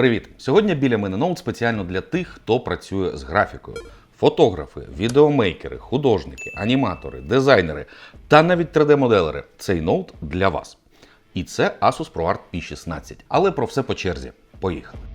Привіт! Сьогодні біля мене ноут спеціально для тих, хто працює з графікою. Фотографи, відеомейкери, художники, аніматори, дизайнери та навіть 3D-моделери. Цей ноут для вас. І це Asus ProArt P16. Але про все по черзі. Поїхали.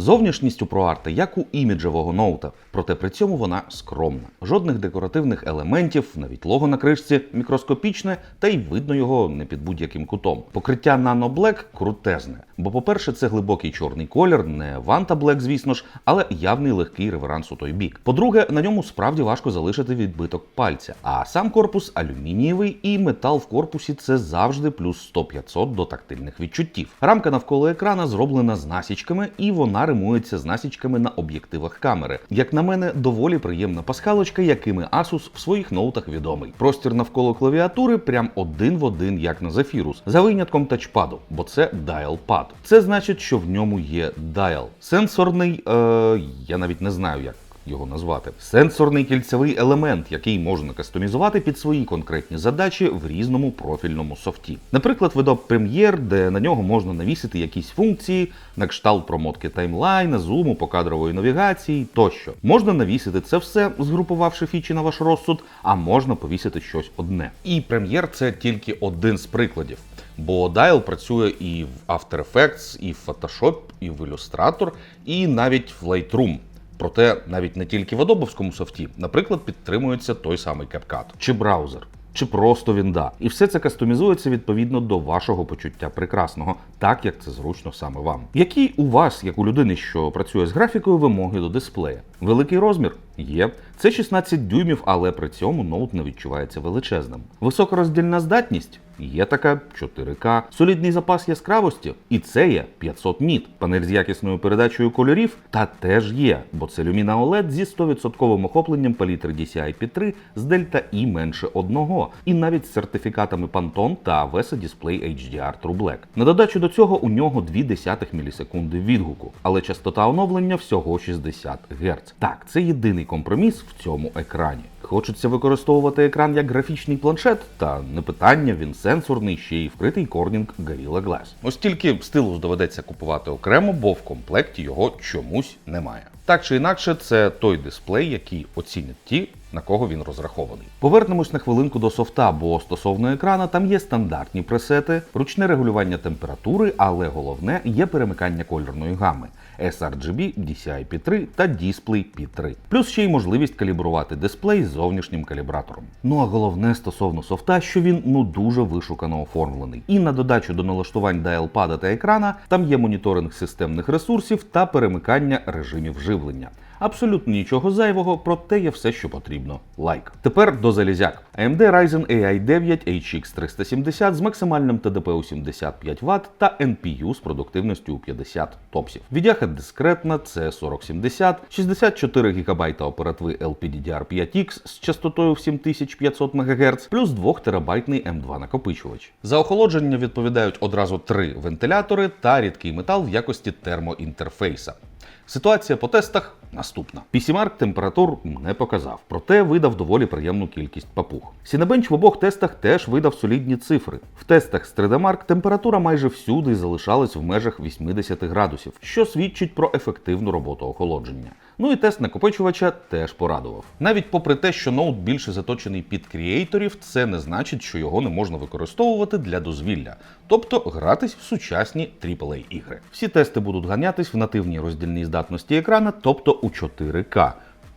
Зовнішність у ProArt як у іміджевого ноута, проте при цьому вона скромна. Жодних декоративних елементів, навіть лого на кришці мікроскопічне, та й видно його не під будь-яким кутом. Покриття Nano Black крутезне, бо, по-перше, це глибокий чорний колір, не Vanta Black, звісно ж, але явний легкий реверанс у той бік. По-друге, на ньому справді важко залишити відбиток пальця. А сам корпус алюмінієвий і метал в корпусі це завжди плюс 100-500 до тактильних відчуттів. Рамка навколо екрана зроблена з насічками, і вона римується з насічками на об'єктивах камери. Як на мене, доволі приємна пасхалочка, якими Asus в своїх ноутах відомий. Простір навколо клавіатури прям один в один, як на Zephyrus, за винятком тачпаду, бо це dial pad. Це значить, що в ньому є dial. Сенсорний, е, я навіть не знаю як. Його назвати сенсорний кільцевий елемент, який можна кастомізувати під свої конкретні задачі в різному профільному софті. Наприклад, видок Premiere, де на нього можна навісити якісь функції, на кшталт промотки таймлайна, зуму, покадрової навігації тощо. Можна навісити це все, згрупувавши фічі на ваш розсуд, а можна повісити щось одне. І Premiere – це тільки один з прикладів. Бо Dial працює і в After Effects, і в Photoshop, і в Illustrator, і навіть в Lightroom. Проте навіть не тільки в адобовському софті, наприклад, підтримується той самий CapCut. чи браузер, чи просто вінда. І все це кастомізується відповідно до вашого почуття прекрасного, так як це зручно саме вам. Які у вас, як у людини, що працює з графікою, вимоги до дисплея? Великий розмір є. Це 16 дюймів, але при цьому ноут не відчувається величезним. Високороздільна здатність. Є така 4К, солідний запас яскравості, і це є 500 ніт. Панель з якісною передачею кольорів та теж є, бо це Lumina OLED зі 100% охопленням палітри DCI P3 з Delta I менше одного, і навіть з сертифікатами Pantone та VESA Display HDR True Black. На додачу до цього у нього 0,2 мілісекунди відгуку, але частота оновлення всього 60 Гц. Так, це єдиний компроміс в цьому екрані. Хочеться використовувати екран як графічний планшет, та не питання, він сенсорний, ще й вкритий корнінг Gorilla Glass. Ось тільки стилус доведеться купувати окремо, бо в комплекті його чомусь немає. Так чи інакше, це той дисплей, який оцінять ті, на кого він розрахований. Повернемось на хвилинку до софта, бо стосовно екрана там є стандартні пресети, ручне регулювання температури, але головне є перемикання кольорної гами. sRGB, DCI P3 та Display P3. Плюс ще й можливість калібрувати дисплей з зовнішнім калібратором. Ну а головне стосовно софта, що він ну дуже вишукано оформлений. І на додачу до налаштувань dial-пада та екрана там є моніторинг системних ресурсів та перемикання режимів живлення. Абсолютно нічого зайвого, проте є все, що потрібно. Лайк. Тепер до залізяк. AMD Ryzen AI 9 HX 370 з максимальним ТДП у 75 Вт та NPU з продуктивністю у 50 топсів. Відяха дискретна C4070, 64 ГБ оперативи LPDDR5X з частотою в 7500 МГц, плюс 2 терабайтний M2 накопичувач. За охолодження відповідають одразу три вентилятори та рідкий метал в якості термоінтерфейса. Ситуація по тестах наступна. Пісімарк температур не показав, проте видав доволі приємну кількість папуг. Сінебенч в обох тестах теж видав солідні цифри. В тестах з 3D-Mark температура майже всюди залишалась в межах 80 градусів, що свідчить про ефективну роботу охолодження. Ну і тест накопичувача теж порадував. Навіть попри те, що ноут більше заточений під кріейторів, це не значить, що його не можна використовувати для дозвілля, тобто гратись в сучасні AAA ігри. Всі тести будуть ганятись в нативній роздільній здатності екрана, тобто у 4К.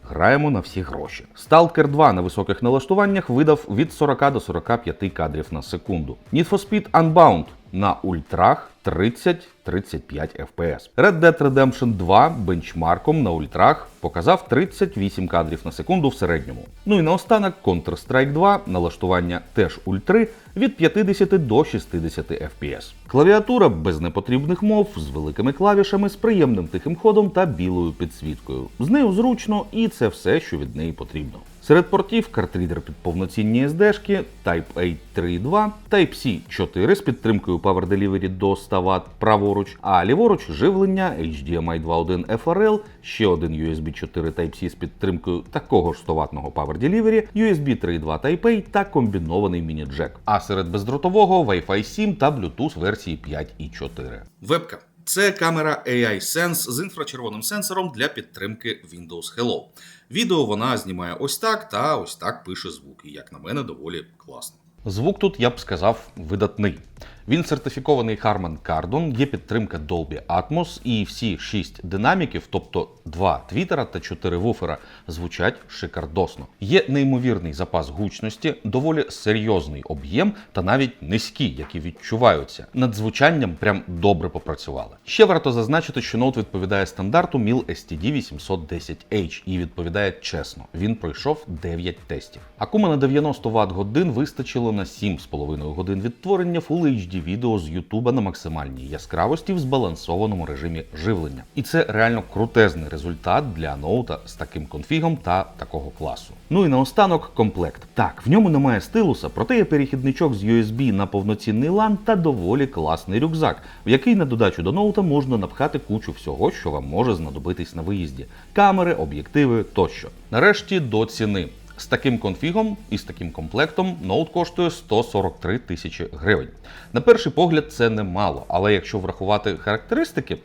Граємо на всі гроші. Stalker 2 на високих налаштуваннях видав від 40 до 45 кадрів на секунду. Need for Speed Unbound на ультрах 30-35 FPS. Red Dead Redemption 2 бенчмарком на ультрах показав 38 кадрів на секунду в середньому. Ну і наостанок Counter-Strike 2 налаштування теж ультри від 50 до 60 FPS. Клавіатура без непотрібних мов з великими клавішами, з приємним тихим ходом та білою підсвіткою. З нею зручно і це все, що від неї потрібно. Серед портів картрідер під повноцінні SD-шки, Type-A 3.2, Type-C 4 з підтримкою Power Delivery до 100 Вт праворуч, а ліворуч живлення HDMI 2.1 FRL, ще один USB 4 Type-C з підтримкою такого ж 100 ваттного Power Delivery, USB 3.2 Type-A та комбінований міні-джек. А серед бездротового Wi-Fi 7 та Bluetooth версії 5.4. Вебка. Це камера AI Sense з інфрачервоним сенсором для підтримки Windows Hello. Відео вона знімає ось так та ось так пише звук. І як на мене, доволі класно. Звук тут я б сказав видатний. Він сертифікований Harman Kardon, є підтримка Dolby Atmos, і всі шість динаміків, тобто два твітера та чотири вуфера, звучать шикардосно. Є неймовірний запас гучності, доволі серйозний об'єм та навіть низькі, які відчуваються. Над звучанням прям добре попрацювали. Ще варто зазначити, що ноут відповідає стандарту MIL STD 810H і відповідає чесно. Він пройшов 9 тестів. Акума на 90 Вт годин вистачило на 7,5 годин відтворення Full HD відео з YouTube на максимальній яскравості в збалансованому режимі живлення. І це реально крутезний результат для ноута з таким конфігом та такого класу. Ну і наостанок комплект. Так, в ньому немає стилуса, проте є перехідничок з USB на повноцінний LAN та доволі класний рюкзак, в який на додачу до ноута можна напхати кучу всього, що вам може знадобитись на виїзді: камери, об'єктиви тощо. Нарешті до ціни. З таким конфігом і з таким комплектом ноут коштує 143 тисячі гривень. На перший погляд, це немало, але якщо врахувати характеристики,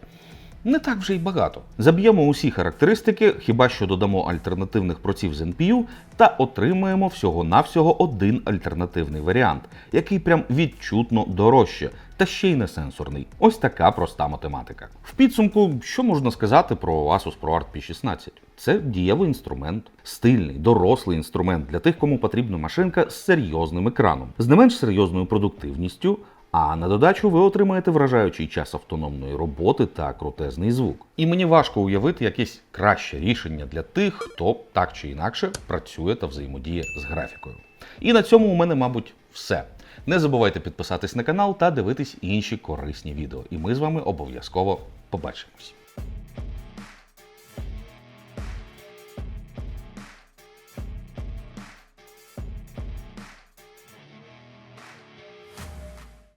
не так вже й багато. Заб'ємо усі характеристики, хіба що додамо альтернативних проців з NPU та отримаємо всього-навсього один альтернативний варіант, який прям відчутно дорожче, та ще й не сенсорний. Ось така проста математика. В підсумку, що можна сказати про Asus ProArt P16? Це дієвий інструмент, стильний, дорослий інструмент для тих, кому потрібна машинка з серйозним екраном, з не менш серйозною продуктивністю. А на додачу ви отримаєте вражаючий час автономної роботи та крутезний звук. І мені важко уявити якесь краще рішення для тих, хто так чи інакше працює та взаємодіє з графікою. І на цьому у мене, мабуть, все. Не забувайте підписатись на канал та дивитись інші корисні відео. І ми з вами обов'язково побачимось.